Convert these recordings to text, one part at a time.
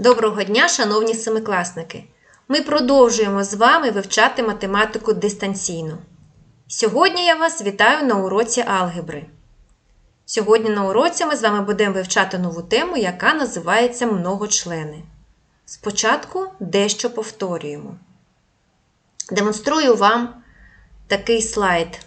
Доброго дня, шановні семикласники! Ми продовжуємо з вами вивчати математику дистанційно. Сьогодні я вас вітаю на уроці алгебри. Сьогодні на уроці ми з вами будемо вивчати нову тему, яка називається многочлени. Спочатку дещо повторюємо. Демонструю вам такий слайд.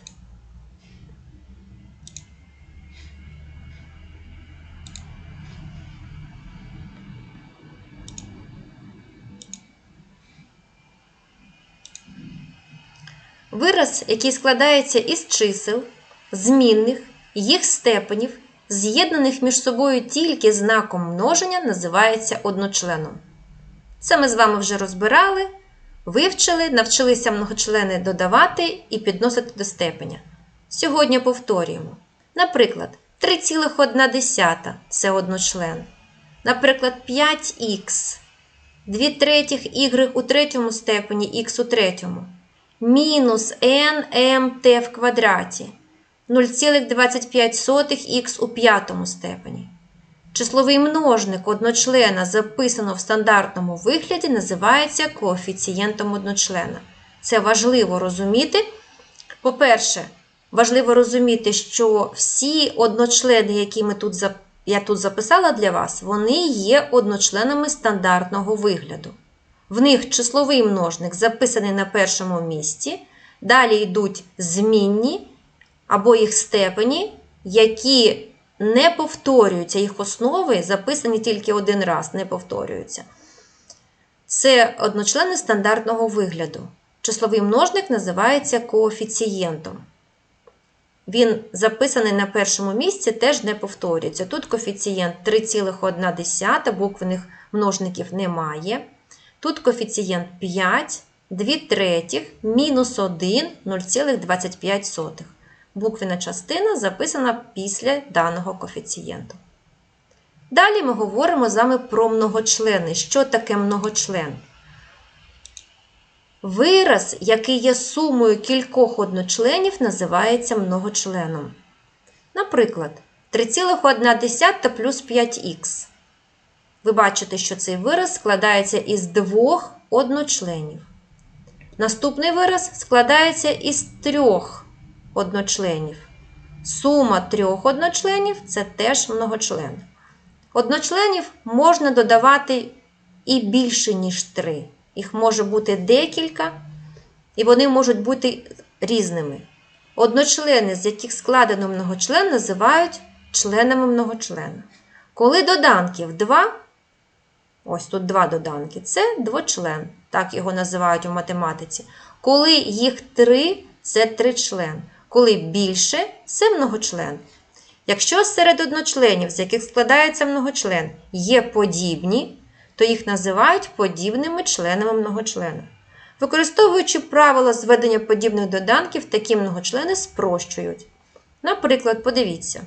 Вираз, який складається із чисел, змінних, їх степенів, з'єднаних між собою тільки знаком множення, називається одночленом. Це ми з вами вже розбирали, вивчили, навчилися многочлени додавати і підносити до степеня. Сьогодні повторюємо. Наприклад, 3,1 це одночлен. Наприклад, 5х, 2 третіх y у третьому степені, х у третьому мінус nmt в квадраті 0,25х у п'ятому степені. Числовий множник одночлена, записано в стандартному вигляді, називається коефіцієнтом одночлена. Це важливо розуміти. По-перше, важливо розуміти, що всі одночлени, які ми тут, я тут записала для вас, вони є одночленами стандартного вигляду. В них числовий множник записаний на першому місці. Далі йдуть змінні або їх степені, які не повторюються, їх основи записані тільки один раз, не повторюються. Це одночлени стандартного вигляду. Числовий множник називається коефіцієнтом. Він записаний на першому місці, теж не повторюється. Тут коефіцієнт 3,1, буквених множників немає. Тут коефіцієнт 5, 2 третіх, мінус 1, 0,25. Буквена частина записана після даного коефіцієнту. Далі ми говоримо з вами про многочлени. Що таке многочлен? Вираз, який є сумою кількох одночленів, називається многочленом. Наприклад, 3,1 плюс 5х. Ви бачите, що цей вираз складається із двох одночленів. Наступний вираз складається із трьох одночленів. Сума трьох одночленів це теж многочлен. Одночленів можна додавати і більше, ніж три. Їх може бути декілька, і вони можуть бути різними. Одночлени, з яких складено многочлен, називають членами многочлена. Коли доданків 2, Ось тут два доданки. Це двочлен, так його називають у математиці. Коли їх три, це тричлен. Коли більше це многочлен. Якщо серед одночленів, з яких складається многочлен, є подібні, то їх називають подібними членами многочлена. Використовуючи правила зведення подібних доданків, такі многочлени спрощують. Наприклад, подивіться: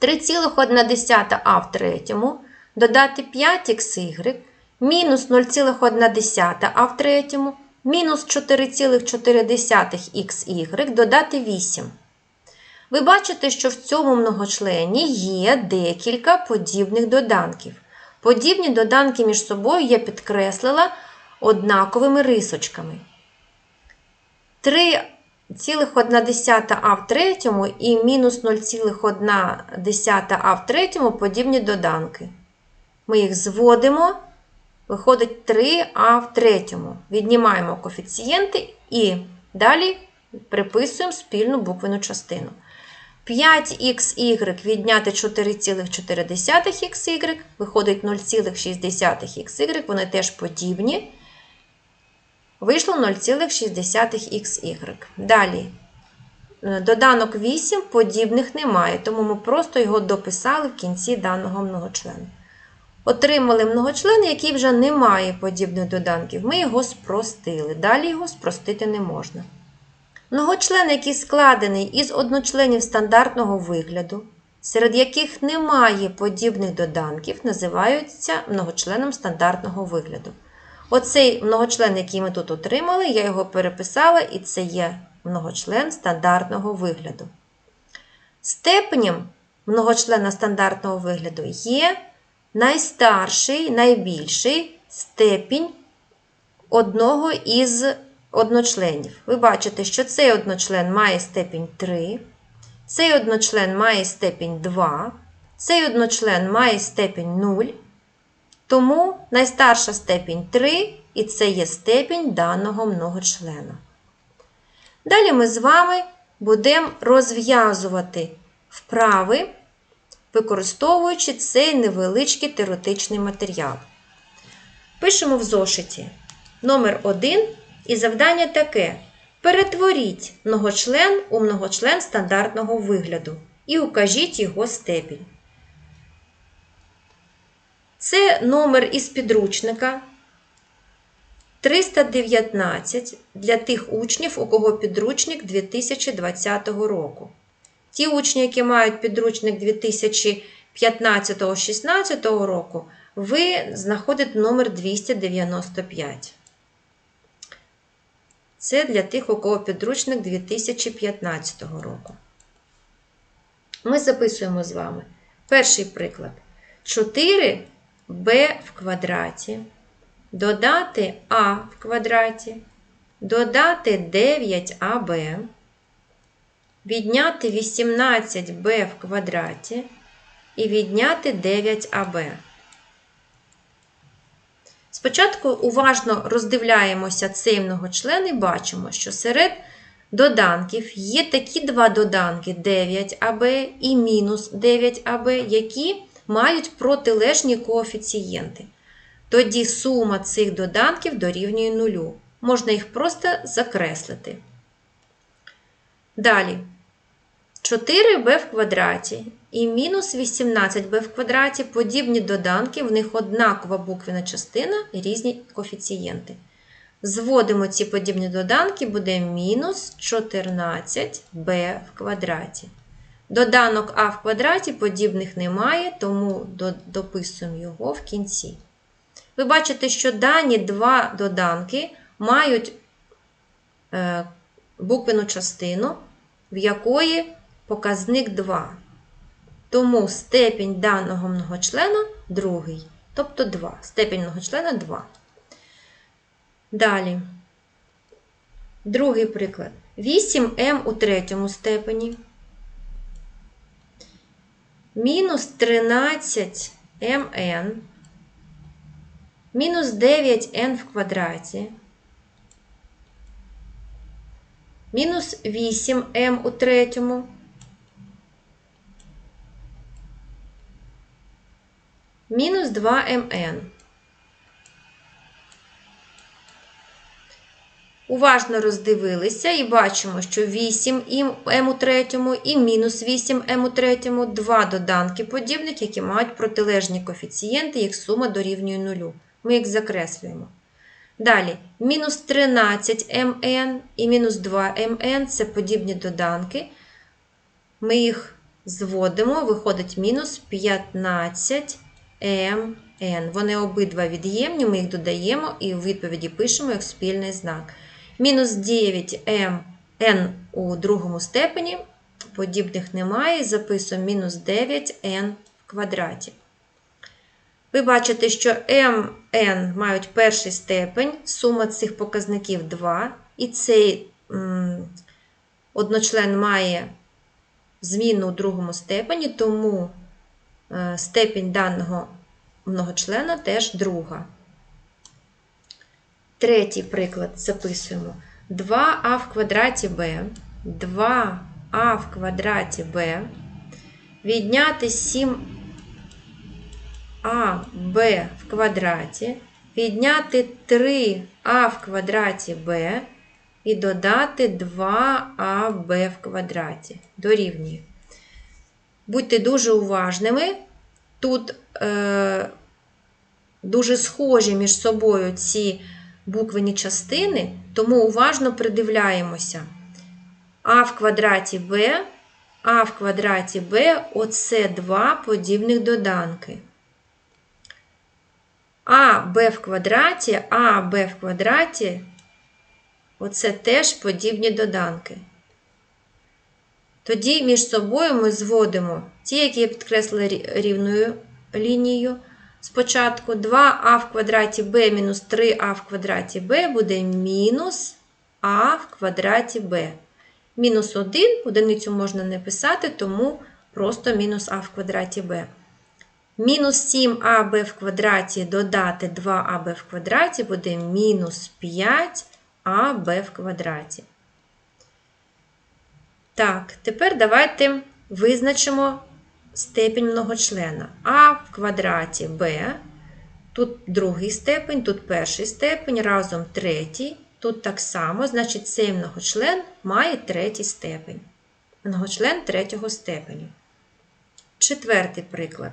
3,1 а в третьому додати 5х, мінус 0,1 а в третьому, мінус 4,4xy додати 8. Ви бачите, що в цьому многочлені є декілька подібних доданків. Подібні доданки між собою я підкреслила однаковими рисочками. 3,1 а в третьому і мінус 0,1 а в третьому подібні доданки. Ми їх зводимо, виходить 3а в третьому. Віднімаємо коефіцієнти і далі приписуємо спільну буквену частину. 5xy відняти 4,4xy, виходить 0,6xy, вони теж подібні. Вийшло 0,6xy. Далі. Доданок 8 подібних немає, тому ми просто його дописали в кінці даного многочлена. Отримали многочлен, який вже не має подібних доданків. Ми його спростили. Далі його спростити не можна. Многочлен, який складений із одночленів стандартного вигляду, серед яких немає подібних доданків, називаються многочленом стандартного вигляду. Оцей многочлен, який ми тут отримали, я його переписала, і це є многочлен стандартного вигляду. Степенем многочлена стандартного вигляду є найстарший, найбільший степінь одного із одночленів. Ви бачите, що цей одночлен має степінь 3, цей одночлен має степінь 2, цей одночлен має степінь 0. Тому найстарша степінь 3, і це є степінь даного многочлена. Далі ми з вами будемо розв'язувати вправи, використовуючи цей невеличкий теоретичний матеріал. Пишемо в зошиті номер 1 і завдання таке: перетворіть многочлен у многочлен стандартного вигляду і укажіть його степінь. Це номер із підручника 319 для тих учнів, у кого підручник 2020 року. Ті учні, які мають підручник 2015-16 року, ви знаходите номер 295. Це для тих, у кого підручник 2015 року. Ми записуємо з вами перший приклад. 4b в квадраті додати а в квадраті, додати 9аб, відняти 18b в квадраті і відняти 9аб. Спочатку уважно роздивляємося цей многочлен і бачимо, що серед доданків є такі два доданки 9аб і мінус 9аб, які мають протилежні коефіцієнти. Тоді сума цих доданків дорівнює нулю. Можна їх просто закреслити. Далі 4b в квадраті і мінус 18b в квадраті подібні доданки, в них однакова буквена частина і різні коефіцієнти. Зводимо ці подібні доданки, буде мінус 14b в квадраті. Доданок а в квадраті подібних немає, тому дописуємо його в кінці. Ви бачите, що дані два доданки мають е, буквену частину, в якої показник 2. Тому степінь даного многочлена другий, тобто 2. Степінь многочлена 2. Далі. Другий приклад. 8m у третьому степені. Мінус 13 mn мінус 9n в квадраті, мінус 8m у третьому, мінус 2mn. Уважно роздивилися і бачимо, що 8 м у третьому і мінус 8 м у третьому два доданки подібних, які мають протилежні коефіцієнти, їх сума дорівнює нулю. Ми їх закреслюємо. Далі, мінус 13 мн і мінус 2 мн це подібні доданки. Ми їх зводимо, виходить мінус 15 мн. Вони обидва від'ємні, ми їх додаємо і в відповіді пишемо як спільний знак. Мінус 9 мн у другому степені, подібних немає. Записуємо мінус 9n в квадраті. Ви бачите, що mn мають перший степень, сума цих показників 2, і цей м, одночлен має зміну у другому степені, тому е, степень даного многочлена теж друга. Третій приклад записуємо 2а в квадраті b, 2а в квадраті b, відняти 7 а Б в квадраті, відняти 3а в квадраті Б і додати 2аб в квадраті. Дорівнює. Будьте дуже уважними. Тут е, дуже схожі між собою ці буквені частини, тому уважно придивляємося. А в квадраті Б, А в квадраті Б оце два подібних доданки. А Б в квадраті, А Б в квадраті оце теж подібні доданки. Тоді між собою ми зводимо ті, які я підкреслила рівною лінією, Спочатку 2а в квадраті b мінус 3а в квадраті b буде мінус а в квадраті b. Мінус 1, одиницю можна не писати, тому просто мінус а в квадраті b. Мінус 7аб в квадраті додати 2аб в квадраті буде мінус 5аб в квадраті. Так, тепер давайте визначимо степінь многочлена. А в квадраті b, тут другий степень, тут перший степень, разом третій. Тут так само, значить, цей многочлен має третій степень. Многочлен третього степеню. Четвертий приклад.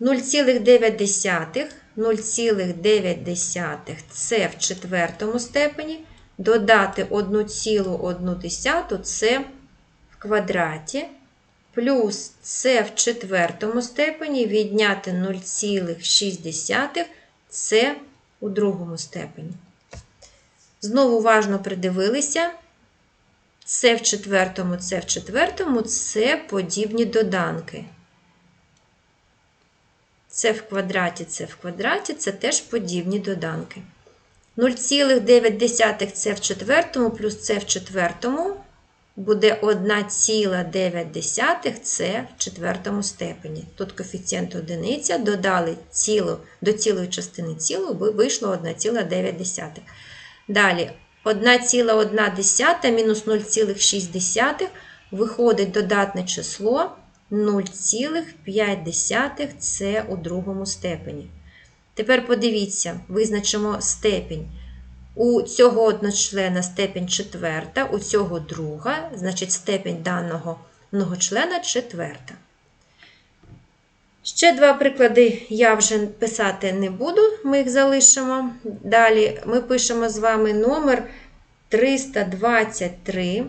0,9 0,9 це в четвертому степені. Додати 1,1 це в квадраті. Плюс це в четвертому степені відняти 0,6 це у другому степені. Знову уважно придивилися. Це в четвертому, це в четвертому це подібні доданки. Це в квадраті, це в квадраті, це теж подібні доданки. 0,9 це в четвертому, плюс це в четвертому буде 1,9 це в четвертому степені. Тут коефіцієнт одиниця, додали цілу, до цілої частини цілу, вийшло 1,9. Далі 1,1 мінус 0,6 виходить додатне число 0,5 це у другому степені. Тепер подивіться, визначимо степінь. У цього одночлена степень четверта, у цього друга, значить степень даного многочлена четверта. Ще два приклади я вже писати не буду, ми їх залишимо. Далі ми пишемо з вами номер 323.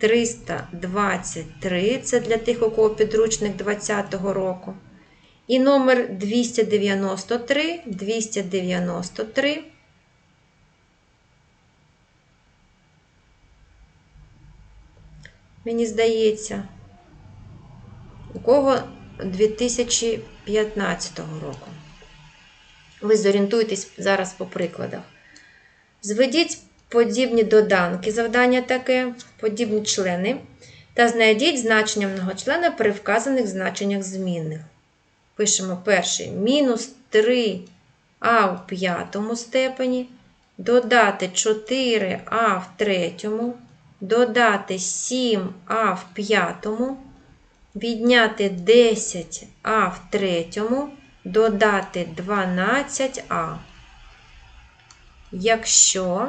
323 це для тих, у кого підручник 20-го року. І номер 293, 293. Мені здається, у кого 2015 року. Ви зорієнтуєтесь зараз по прикладах. Зведіть подібні доданки, завдання таке, подібні члени, та знайдіть значення многочлена при вказаних значеннях змінних. Пишемо перший мінус 3а в п'ятому степені, додати 4а в третьому, додати 7а в п'ятому, відняти 10а в третьому, додати 12а. Якщо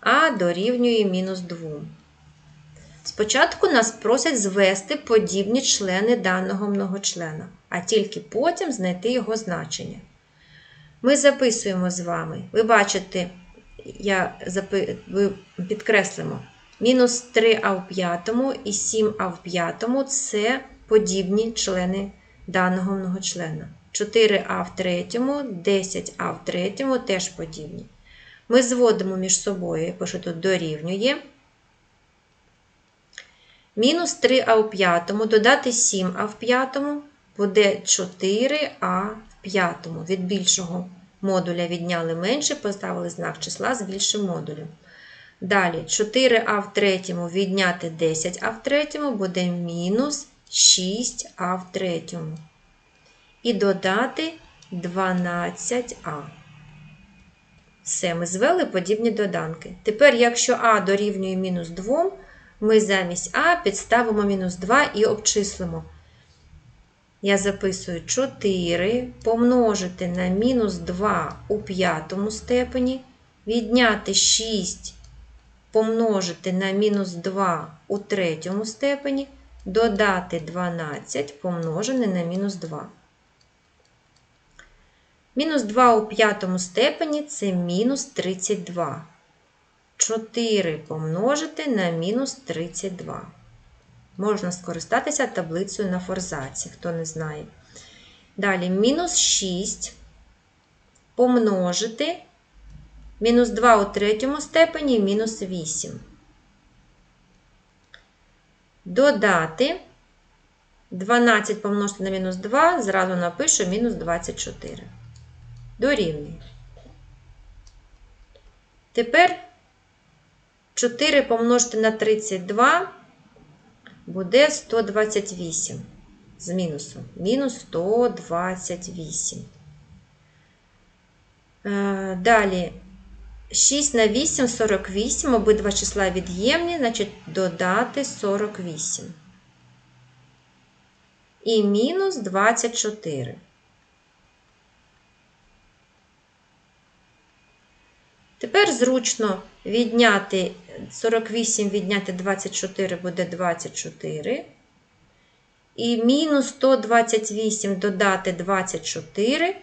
а дорівнює мінус 2. Спочатку нас просять звести подібні члени даного многочлена, а тільки потім знайти його значення. Ми записуємо з вами. Ви бачите, я запи... ви підкреслимо, мінус 3а в п'ятому і 7а в п'ятому це подібні члени даного многочлена. 4а в третьому, 10а в третьому теж подібні. Ми зводимо між собою, я пишу тут дорівнює. Мінус 3а у п'ятому, додати 7а в п'ятому, буде 4а в п'ятому. Від більшого модуля відняли менше, поставили знак числа з більшим модулем. Далі 4а в третьому відняти 10а в третьому буде мінус 6а в третьому. І додати 12а. Все, ми звели подібні доданки. Тепер, якщо А дорівнює мінус 2, ми замість А підставимо мінус 2 і обчислимо. Я записую 4 помножити на мінус 2 у п'ятому степені, відняти 6 помножити на мінус 2 у третьому степені, додати 12 помножене на мінус 2. Мінус 2 у п'ятому степені це мінус 32. 4 помножити на мінус 32. Можна скористатися таблицею на форзаці, хто не знає. Далі мінус 6 помножити мінус 2 у третьому степені мінус 8. Додати 12 помножити на мінус 2, зразу напишу мінус 24. Дорівнює. Тепер 4 помножити на 32 буде 128 з мінусом. Мінус 128. Е, Далі 6 на 8 48, обидва числа від'ємні, значить додати 48. І мінус 24. Тепер зручно відняти 48, відняти 24 буде 24. І мінус 128 додати 24.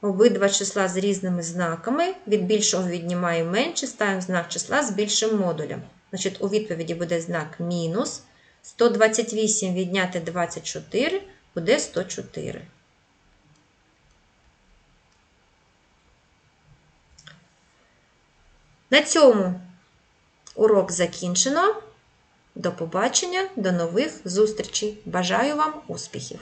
Обидва числа з різними знаками. Від більшого віднімаємо менше, ставимо знак числа з більшим модулем. Значить, у відповіді буде знак мінус. 128 відняти 24 буде 104. На цьому урок закінчено. До побачення, до нових зустрічей. Бажаю вам успіхів!